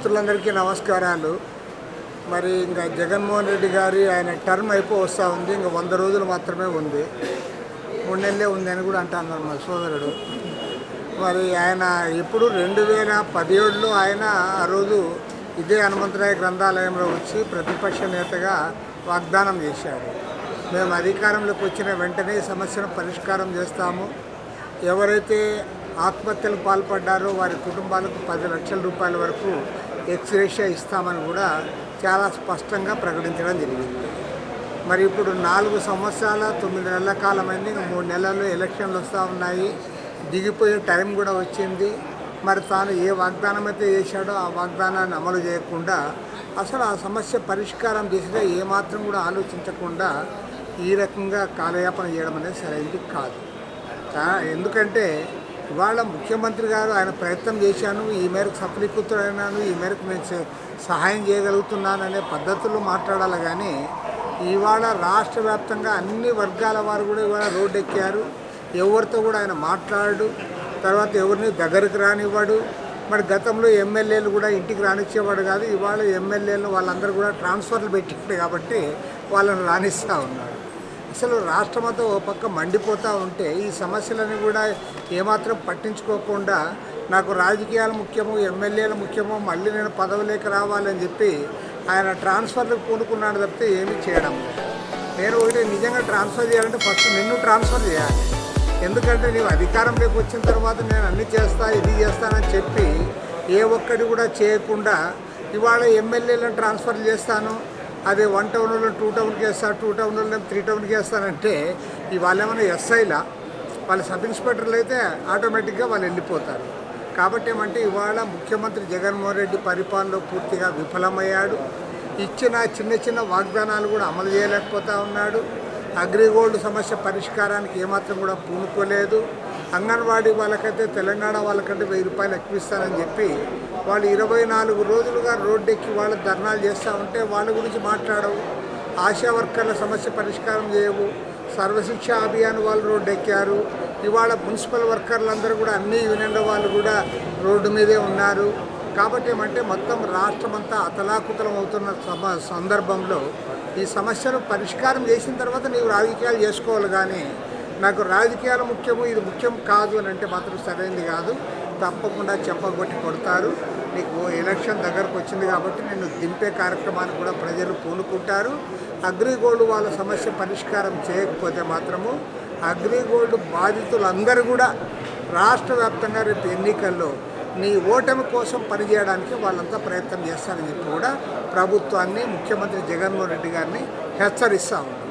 మిత్రులందరికీ నమస్కారాలు. మరి ఇంకా జగన్మోహన్ రెడ్డి గారి ఆయన టర్మ్ అయిపో వస్తూ ఉంది. ఇంకా వంద రోజులు మాత్రమే ఉంది. మూడు నెలలే ఉంది అని కూడా అంటున్నారు మా సోదరుడు. మరి ఆయన ఎప్పుడు రెండు వేల పదిహేడులో ఆయన ఆ రోజు ఇదే హనుమంతరాయ గ్రంథాలయంలో వచ్చి ప్రతిపక్ష నేతగా వాగ్దానం చేశారు మేము అధికారంలోకి వచ్చిన వెంటనే సమస్యను పరిష్కారం చేస్తాము. ఎవరైతే ఆత్మహత్యలకు పాల్పడ్డారో వారి కుటుంబాలకు పది లక్షల రూపాయల వరకు ఎక్స్రేషియా ఇస్తామని కూడా చాలా స్పష్టంగా ప్రకటించడం జరిగింది. మరి ఇప్పుడు నాలుగు సంవత్సరాల తొమ్మిది నెలల కాలమైంది. మూడు నెలల్లో ఎలక్షన్లు వస్తూ ఉన్నాయి. దిగిపోయే టైం కూడా వచ్చింది. మరి తాను ఏ వాగ్దానం అయితే చేశాడో ఆ వాగ్దానాన్ని అమలు చేయకుండా అసలు ఆ సమస్య పరిష్కారం దిశగా ఏమాత్రం కూడా ఆలోచించకుండా ఈ రకంగా కాలయాపన చేయడం అనేది సరైనది కాదు. ఎందుకంటే ఇవాళ ముఖ్యమంత్రి గారు ఆయన ప్రయత్నం చేశాను ఈ మేరకు సఫలీకృతుడైనాను ఈ మేరకు నేను సహాయం చేయగలుగుతున్నాను అనే పద్ధతుల్లో మాట్లాడాలి కానీ ఇవాళ రాష్ట్ర వ్యాప్తంగా అన్ని వర్గాల వారు కూడా ఇవాళ రోడ్డు ఎక్కారు ఎవరితో కూడా ఆయన మాట్లాడు తర్వాత ఎవరిని దగ్గరికి రానివ్వడు. మరి గతంలో ఎమ్మెల్యేలు కూడా ఇంటికి రానిచ్చేవాడు కాదు. ఇవాళ ఎమ్మెల్యేలు వాళ్ళందరూ కూడా ట్రాన్స్ఫర్లు పెట్టిండు కాబట్టి వాళ్ళని రాణిస్తూ ఉన్నారు. అసలు రాష్ట్రమంతా ఓ పక్క మండిపోతూ ఉంటే ఈ సమస్యలను కూడా ఏమాత్రం పట్టించుకోకుండా నాకు రాజకీయాలు ముఖ్యము ఎమ్మెల్యేలు ముఖ్యము మళ్ళీ నేను పదవులేక రావాలని చెప్పి ఆయన ట్రాన్స్ఫర్లకు పూనుకున్నాడు తప్పితే ఏమీ చేయడం నేను ఒకటి నిజంగా ట్రాన్స్ఫర్ చేయాలంటే ఫస్ట్ నిన్ను ట్రాన్స్ఫర్ చేయాలి. ఎందుకంటే నీవు అధికారంలోకి వచ్చిన తర్వాత నేను అన్ని చేస్తా ఇది చేస్తానని చెప్పి ఏ ఒక్కటి కూడా చేయకుండా ఇవాళ ఎమ్మెల్యేలను ట్రాన్స్ఫర్ చేస్తాను. అదే వన్ టౌన్లో టూ టౌన్కి వేస్తారు టూ టౌన్లో త్రీ టౌన్కి వేస్తానంటే ఇవాళ ఏమైనా ఎస్ఐలా వాళ్ళ సబ్ ఇన్స్పెక్టర్లు అయితే ఆటోమేటిక్గా వాళ్ళు వెళ్ళిపోతారు. కాబట్టి ఏమంటే ఇవాళ ముఖ్యమంత్రి జగన్మోహన్ రెడ్డి పరిపాలనలో పూర్తిగా విఫలమయ్యాడు. ఇచ్చిన చిన్న చిన్న వాగ్దానాలు కూడా అమలు చేయలేకపోతా ఉన్నాడు. అగ్రిగోల్డ్ సమస్య పరిష్కారానికి ఏమాత్రం కూడా పూనుకోలేదు. అంగన్వాడీ వాళ్ళకైతే తెలంగాణ వాళ్ళకంటే వెయ్యి రూపాయలు ఎక్కువ ఇస్తారని చెప్పి వాళ్ళు ఇరవై నాలుగు రోజులుగా రోడ్డెక్కి వాళ్ళు ధర్నాలు చేస్తూ ఉంటే వాళ్ళ గురించి మాట్లాడవు. ఆశా వర్కర్ల సమస్య పరిష్కారం చేయవు. సర్వశిక్ష అభియాన్ వాళ్ళు రోడ్డు ఎక్కారు ఇవాళ మున్సిపల్ వర్కర్లందరూ కూడా అన్ని యూనియన్ల వాళ్ళు కూడా రోడ్డు మీదే ఉన్నారు. కాబట్టి ఏమంటే మొత్తం రాష్ట్రం అంతా అతలాకుతలం అవుతున్న సమ సందర్భంలో ఈ సమస్యను పరిష్కారం చేసిన తర్వాత నీవు రాజకీయాలు చేసుకోవాలి కానీ నాకు రాజకీయాలు ముఖ్యము ఇది ముఖ్యం కాదు అని అంటే మాత్రం సరైనది కాదు. తప్పకుండా చెప్పగొట్టి కొడతారు. నీకు ఎలక్షన్ దగ్గరకు వచ్చింది కాబట్టి నేను దింపే కార్యక్రమాన్ని కూడా ప్రజలు పూనుకుంటారు. అగ్రిగోల్డ్ వాళ్ళ సమస్య పరిష్కారం చేయకపోతే మాత్రము అగ్రిగోల్డ్ బాధితులందరూ కూడా రాష్ట్ర వ్యాప్తంగా రేపు ఎన్నికల్లో నీ ఓటమి కోసం పనిచేయడానికి వాళ్ళంతా ప్రయత్నం చేస్తారని చెప్పి కూడా ప్రభుత్వాన్ని ముఖ్యమంత్రి జగన్మోహన్ రెడ్డి గారిని హెచ్చరిస్తూ ఉన్నారు